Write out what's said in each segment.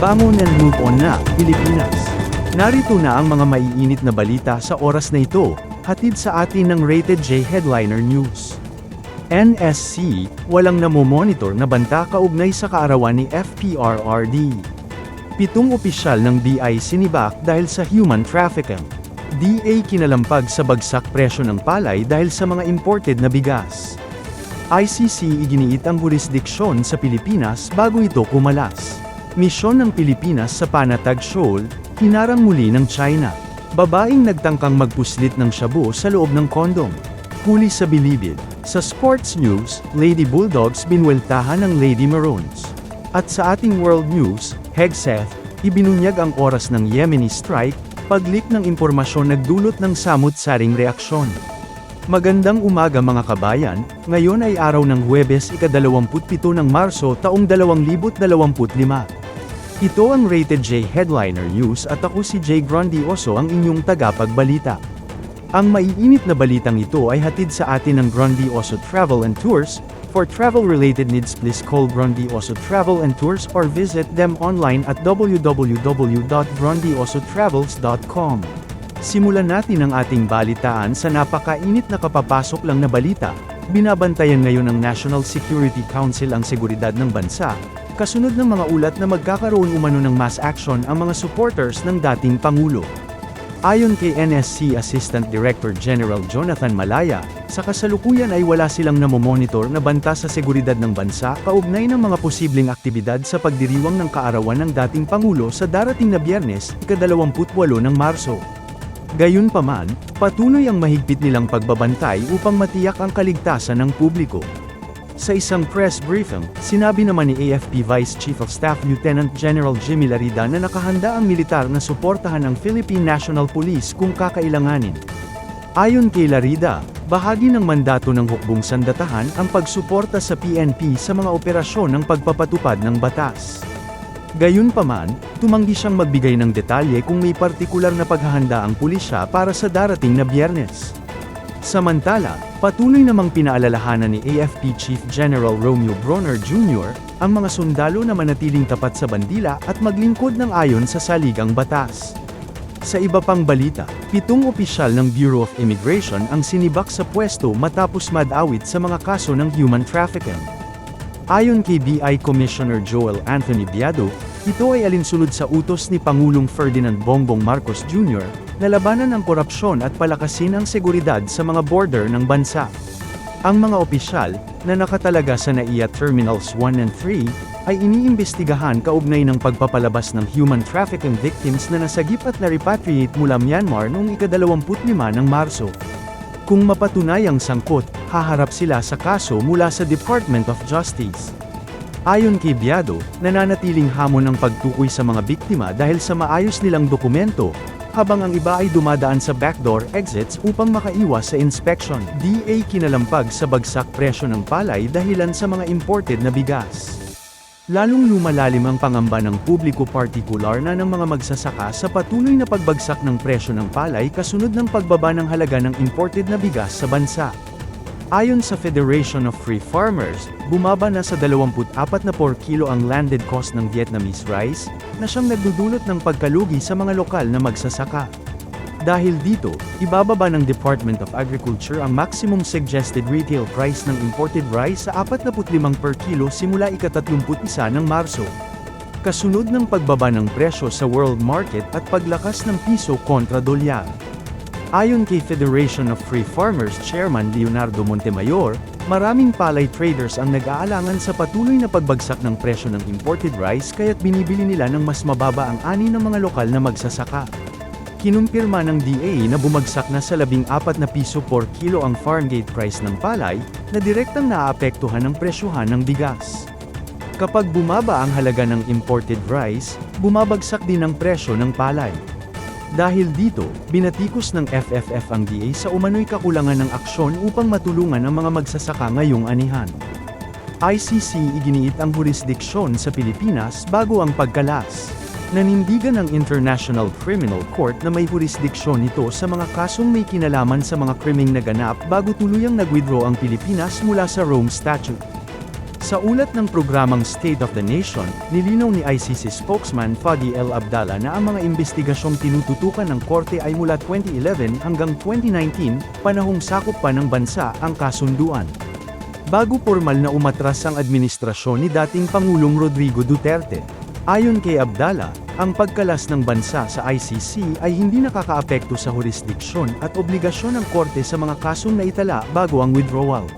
Bangon and move on na, Pilipinas. Narito na ang mga maiinit na balita sa oras na ito, hatid sa atin ng Rated J Headliner News. NSC, walang namomonitor na banta kaugnay sa kaarawan ni FPRRD. Pitong opisyal ng BI sinibak dahil sa human trafficking. DA kinalampag sa bagsak presyo ng palay dahil sa mga imported na bigas. ICC iginiit ang jurisdiksyon sa Pilipinas bago ito kumalas. Misyon ng Pilipinas sa Panatag Shoal, hinarang muli ng China. Babaeng nagtangkang magpuslit ng shabu sa loob ng kondom. Huli sa bilibid. Sa sports news, Lady Bulldogs binweltahan ng Lady Maroons. At sa ating world news, Hegseth, ibinunyag ang oras ng Yemeni strike, paglik ng impormasyon nagdulot ng samut-saring reaksyon. Magandang umaga mga kabayan, ngayon ay araw ng Huwebes ika-27 ng Marso taong 2025. Ito ang Rated J Headliner News at ako si Jay Grandioso ang inyong tagapagbalita. Ang maiinit na balitang ito ay hatid sa atin ng Grandioso Travel and Tours. For travel-related needs please call Grandioso Travel and Tours or visit them online at www.grandiosotravels.com. Simulan natin ang ating balitaan sa napakainit na kapapasok lang na balita. Binabantayan ngayon ng National Security Council ang seguridad ng bansa, kasunod ng mga ulat na magkakaroon umano ng mass action ang mga supporters ng dating Pangulo. Ayon kay NSC Assistant Director General Jonathan Malaya, sa kasalukuyan ay wala silang namomonitor na banta sa seguridad ng bansa kaugnay ng mga posibleng aktibidad sa pagdiriwang ng kaarawan ng dating Pangulo sa darating na biyernes, ika-28 ng Marso. Gayunpaman, patuloy ang mahigpit nilang pagbabantay upang matiyak ang kaligtasan ng publiko. Sa isang press briefing, sinabi naman ni AFP Vice Chief of Staff Lieutenant General Jimmy Larida na nakahanda ang militar na suportahan ang Philippine National Police kung kakailanganin. Ayon kay Larida, bahagi ng mandato ng hukbong sandatahan ang pagsuporta sa PNP sa mga operasyon ng pagpapatupad ng batas. Gayunpaman, tumanggi siyang magbigay ng detalye kung may partikular na paghahanda ang pulisya para sa darating na biyernes. Samantala, patuloy namang pinaalalahanan ni AFP Chief General Romeo Bronner Jr. ang mga sundalo na manatiling tapat sa bandila at maglingkod ng ayon sa saligang batas. Sa iba pang balita, pitong opisyal ng Bureau of Immigration ang sinibak sa pwesto matapos madawit sa mga kaso ng human trafficking. Ayon kay BI Commissioner Joel Anthony Biado, ito ay alinsunod sa utos ni Pangulong Ferdinand Bongbong Marcos Jr. na labanan ang korupsyon at palakasin ang seguridad sa mga border ng bansa. Ang mga opisyal, na nakatalaga sa NAIA Terminals 1 and 3, ay iniimbestigahan kaugnay ng pagpapalabas ng human trafficking victims na nasagip at na-repatriate mula Myanmar noong ika-25 ng Marso. Kung mapatunayang sangkot, haharap sila sa kaso mula sa Department of Justice. Ayon kay Biado, nananatiling hamon ang pagtukoy sa mga biktima dahil sa maayos nilang dokumento, habang ang iba ay dumadaan sa backdoor exits upang makaiwas sa inspection. DA kinalampag sa bagsak presyo ng palay dahilan sa mga imported na bigas. Lalong lumalalim ang pangamba ng publiko partikular na ng mga magsasaka sa patuloy na pagbagsak ng presyo ng palay kasunod ng pagbaba ng halaga ng imported na bigas sa bansa. Ayon sa Federation of Free Farmers, bumaba na sa 24 na por kilo ang landed cost ng Vietnamese rice, na siyang nagdudulot ng pagkalugi sa mga lokal na magsasaka. Dahil dito, ibababa ng Department of Agriculture ang maximum suggested retail price ng imported rice sa 45 per kilo simula ika-31 ng Marso. Kasunod ng pagbaba ng presyo sa world market at paglakas ng piso kontra dolyar. Ayon kay Federation of Free Farmers Chairman Leonardo Montemayor, maraming palay traders ang nag-aalangan sa patuloy na pagbagsak ng presyo ng imported rice kaya't binibili nila ng mas mababa ang ani ng mga lokal na magsasaka. Kinumpirma ng DA na bumagsak na sa 14 na piso per kilo ang farmgate price ng palay, na direktang naaapektuhan ng presyuhan ng bigas. Kapag bumaba ang halaga ng imported rice, bumabagsak din ang presyo ng palay. Dahil dito, binatikos ng FFF ang DA sa umano'y kakulangan ng aksyon upang matulungan ang mga magsasaka ngayong anihan. ICC iginiit ang jurisdiksyon sa Pilipinas bago ang pagkalas. Nanindigan ng International Criminal Court na may jurisdiksyon ito sa mga kasong may kinalaman sa mga krimeng naganap bago tuluyang nag-withdraw ang Pilipinas mula sa Rome Statute. Sa ulat ng programang State of the Nation, nilinaw ni ICC spokesman Fadi El Abdallah na ang mga investigasyong tinututukan ng korte ay mula 2011 hanggang 2019, panahong sakop pa ng bansa ang kasunduan. Bago formal na umatras ang administrasyon ni dating Pangulong Rodrigo Duterte. Ayon kay Abdallah, ang pagkalas ng bansa sa ICC ay hindi nakakaapekto sa jurisdiksyon at obligasyon ng korte sa mga kasong naitala bago ang withdrawal.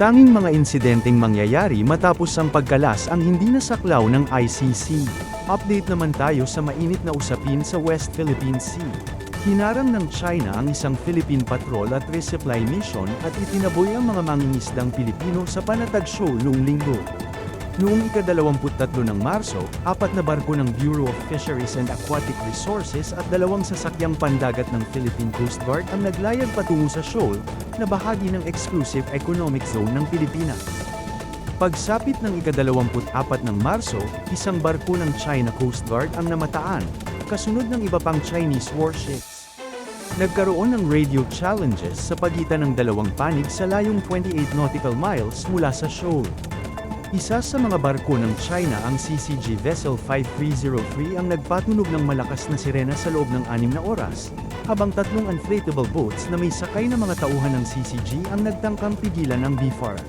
Tanging mga insidenteng mangyayari matapos ang pagkalas ang hindi nasaklaw ng ICC. Update naman tayo sa mainit na usapin sa West Philippine Sea. Hinarang ng China ang isang Philippine patrol at resupply mission at itinaboy ang mga mangingisdang Pilipino sa panatag show noong linggo. Noong ika-23 ng Marso, apat na barko ng Bureau of Fisheries and Aquatic Resources at dalawang sasakyang pandagat ng Philippine Coast Guard ang naglayag patungo sa shoal, na bahagi ng Exclusive Economic Zone ng Pilipinas. Pagsapit ng ika-24 ng Marso, isang barko ng China Coast Guard ang namataan, kasunod ng iba pang Chinese warships. Nagkaroon ng radio challenges sa pagitan ng dalawang panig sa layong 28 nautical miles mula sa shoal. Isa sa mga barko ng China ang CCG Vessel 5303 ang nagpatunog ng malakas na sirena sa loob ng anim na oras, habang tatlong inflatable boats na may sakay na mga tauhan ng CCG ang nagtangkang pigilan ng BFAR.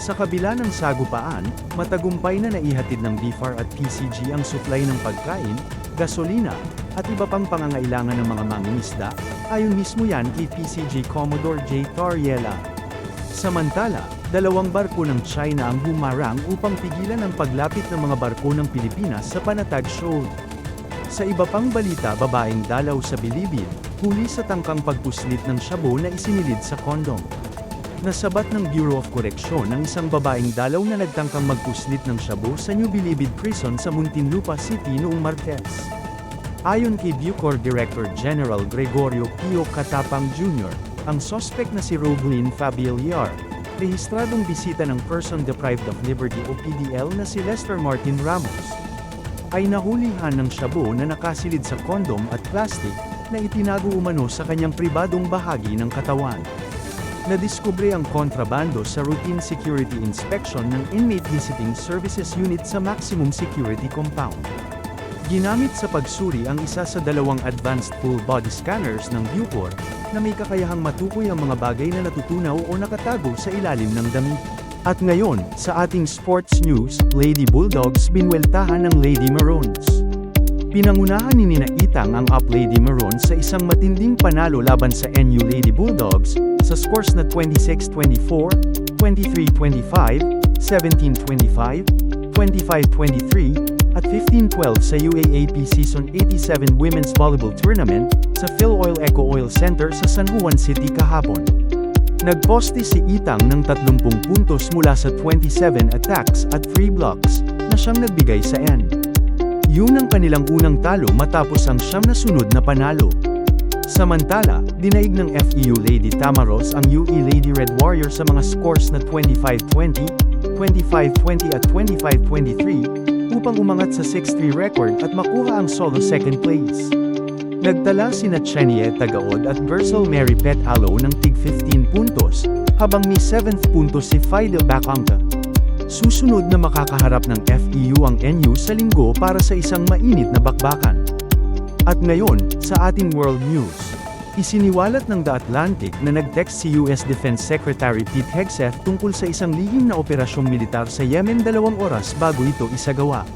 Sa kabila ng sagupaan, matagumpay na naihatid ng BFAR at PCG ang supply ng pagkain, gasolina, at iba pang pangangailangan ng mga mangingisda, ayon mismo yan kay PCG Commodore J. Toriela. Samantala, dalawang barko ng China ang humarang upang pigilan ang paglapit ng mga barko ng Pilipinas sa Panatag Shoal. Sa iba pang balita babaeng dalaw sa Bilibid, huli sa tangkang pagpuslit ng shabu na isinilid sa kondom. Nasabat ng Bureau of Correction ang isang babaeng dalaw na nagtangkang magpuslit ng shabu sa New Bilibid Prison sa Muntinlupa City noong Martes. Ayon kay Bucor Director General Gregorio Pio Katapang Jr., ang sospek na si Roblin Fabiliar, rehistradong bisita ng Person Deprived of Liberty o PDL na si Lester Martin Ramos, ay nahulihan ng shabu na nakasilid sa kondom at plastic na itinago umano sa kanyang pribadong bahagi ng katawan. Nadiskubre ang kontrabando sa routine security inspection ng Inmate Visiting Services Unit sa Maximum Security Compound. Ginamit sa pagsuri ang isa sa dalawang advanced full body scanners ng Bucor, na may kakayahang matukoy ang mga bagay na natutunaw o nakatago sa ilalim ng damit. At ngayon, sa ating sports news, Lady Bulldogs binweltahan ng Lady Maroons. Pinangunahan ni Nina Itang ang Up Lady Maroons sa isang matinding panalo laban sa NU Lady Bulldogs, sa scores na 26-24, 23-25, 17-25, 25-23, at 15-12 sa UAAP Season 87 Women's Volleyball Tournament, sa Phil Oil Eco Oil Center sa San Juan City kahapon. Nagposte si Itang ng 30 puntos mula sa 27 attacks at free blocks, na siyang nagbigay sa N. Yun ang kanilang unang talo matapos ang siyam na sunod na panalo. Samantala, dinaig ng FEU Lady Tamaros ang UE Lady Red Warrior sa mga scores na 25-20, 25-20 at 25-23, upang umangat sa 6-3 record at makuha ang solo second place. Nagtala sina Chenie Tagaod at Gersel Mary Pet Alo ng tig 15 puntos, habang may 7th puntos si Fidel Bacangka. Susunod na makakaharap ng FEU ang NU sa linggo para sa isang mainit na bakbakan. At ngayon, sa ating world news. Isiniwalat ng The Atlantic na nag-text si US Defense Secretary Pete Hegseth tungkol sa isang lihim na operasyong militar sa Yemen dalawang oras bago ito isagawa.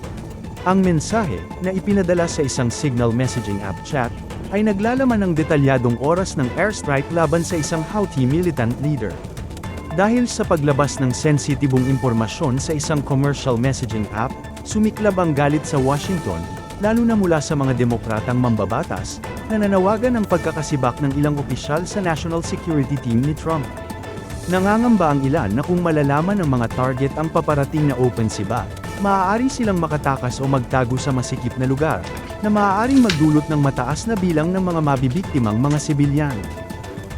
Ang mensahe, na ipinadala sa isang signal messaging app chat, ay naglalaman ng detalyadong oras ng airstrike laban sa isang Houthi militant leader. Dahil sa paglabas ng sensitibong impormasyon sa isang commercial messaging app, sumiklab ang galit sa Washington, lalo na mula sa mga demokratang mambabatas, na nanawagan ng pagkakasibak ng ilang opisyal sa national security team ni Trump. Nangangamba ang ilan na kung malalaman ng mga target ang paparating na open siba, maaari silang makatakas o magtago sa masikip na lugar, na maaaring magdulot ng mataas na bilang ng mga mabibiktimang mga sibilyan.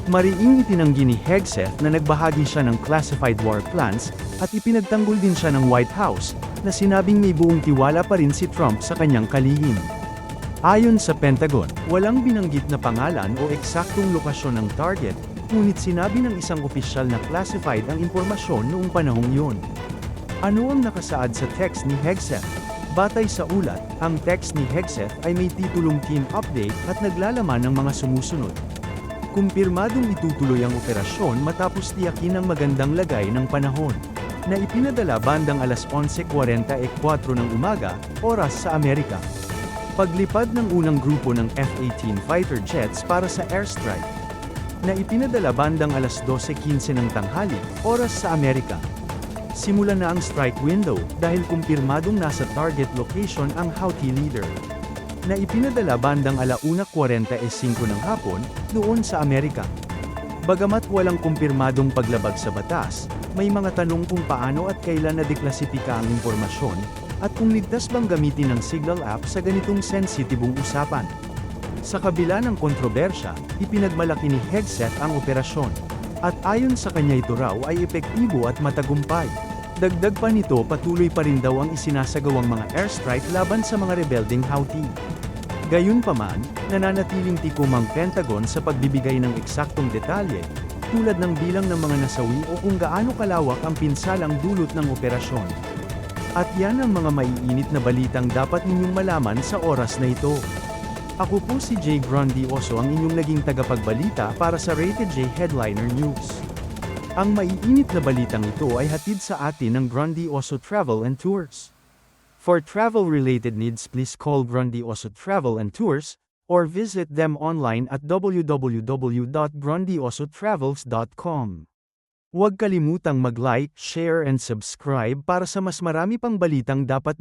Mariing itinanggi ni Hegseth na nagbahagi siya ng classified war plans, at ipinagtanggol din siya ng White House, na sinabing may buong tiwala pa rin si Trump sa kanyang kalihim. Ayon sa Pentagon, walang binanggit na pangalan o eksaktong lokasyon ng target, ngunit sinabi ng isang opisyal na classified ang impormasyon noong panahong yun. Ano ang nakasaad sa text ni Hegseth? Batay sa ulat, ang text ni Hegseth ay may titulong team update at naglalaman ng mga sumusunod. Kumpirmadong itutuloy ang operasyon matapos tiyakin ang magandang lagay ng panahon, na ipinadala bandang alas 11.44 ng umaga, oras sa Amerika. Paglipad ng unang grupo ng F-18 fighter jets para sa airstrike, na ipinadala bandang alas 12.15 ng tanghali, oras sa Amerika. Simula na ang strike window dahil kumpirmadong nasa target location ang Houthi leader na ipinadala bandang alauna 45 ng hapon, doon sa Amerika. Bagamat walang kumpirmadong paglabag sa batas, may mga tanong kung paano at kailan nadeklasipika ang impormasyon, at kung ligtas bang gamitin ng Signal app sa ganitong sensitibong usapan. Sa kabila ng kontrobersya, ipinagmalaki ni Hegseth ang operasyon. At ayon sa kanya ito raw ay epektibo at matagumpay. Dagdag pa nito patuloy pa rin daw ang isinasagawang mga airstrike laban sa mga rebelding Houthi. Gayunpaman, nananatiling tikom Pentagon sa pagbibigay ng eksaktong detalye, tulad ng bilang ng mga nasawi o kung gaano kalawak ang pinsalang dulot ng operasyon. At yan ang mga maiinit na balitang dapat ninyong malaman sa oras na ito. Ako po si Jay Grandioso ang inyong naging tagapagbalita para sa Rated J Headliner News. Ang maiinit na balitang ito ay hatid sa atin ng Grandioso Travel and Tours. For travel-related needs please call Grandioso Travel and Tours, or visit them online at www.grandiosotravels.com. Huwag kalimutang mag-like, share and subscribe para sa mas marami pang balitang dapat